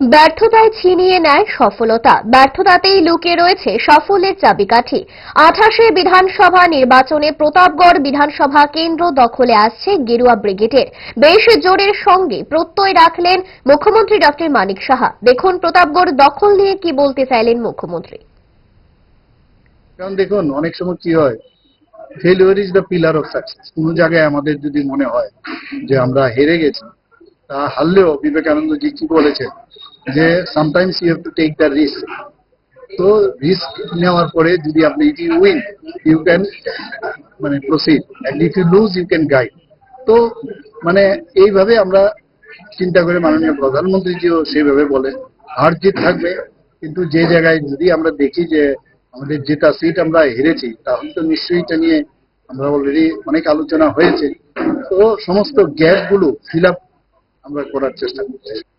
ব্যর্থতায় ছিনিয়ে নেয় সফলতা। ব্যর্থতাতেই লুকিয়ে রয়েছে সাফল্যের চাবিকাঠি। আঠাশে বিধানসভা নির্বাচনে প্রতাপগড় বিধানসভা কেন্দ্র দখলে আসছে গেরুয়া ব্রিগেডের। বেশ জোরের সঙ্গে প্রত্যয় রাখলেন মুখ্যমন্ত্রী ডক্টর মানিক সাহা। দেখুন প্রতাপগড় দখল নিয়ে কি বলতে চাইলেন মুখ্যমন্ত্রী। কারণ দেখুন, অনেক সময় কি হয় failure is the pillar of success কোনো জায়গায় আমাদের যদি মনে হয় যে আমরা হেরে গেছি, তা হারলেও বিবেকানন্দজি কি বলেছেন যে sometimes you have to take the risk তো রিস্ক নেওয়ার পরে যদি আপনি if you win you can মানে proceed and if you lose you can guide তো মানে এইভাবে আমরা চিন্তা করে মাননীয় প্রধানমন্ত্রীজিও সেইভাবে বলেন। হার জিত থাকবে, কিন্তু যে জায়গায় যদি আমরা দেখি যে আমাদের যেটা সিট আমরা হেরেছি, তাহলে তো নিশ্চয়ই এটা নিয়ে আমরা অলরেডি অনেক আলোচনা হয়েছে। তো, সমস্ত গ্যাপগুলো ফিল আপ আমরা করার চেষ্টা করছি।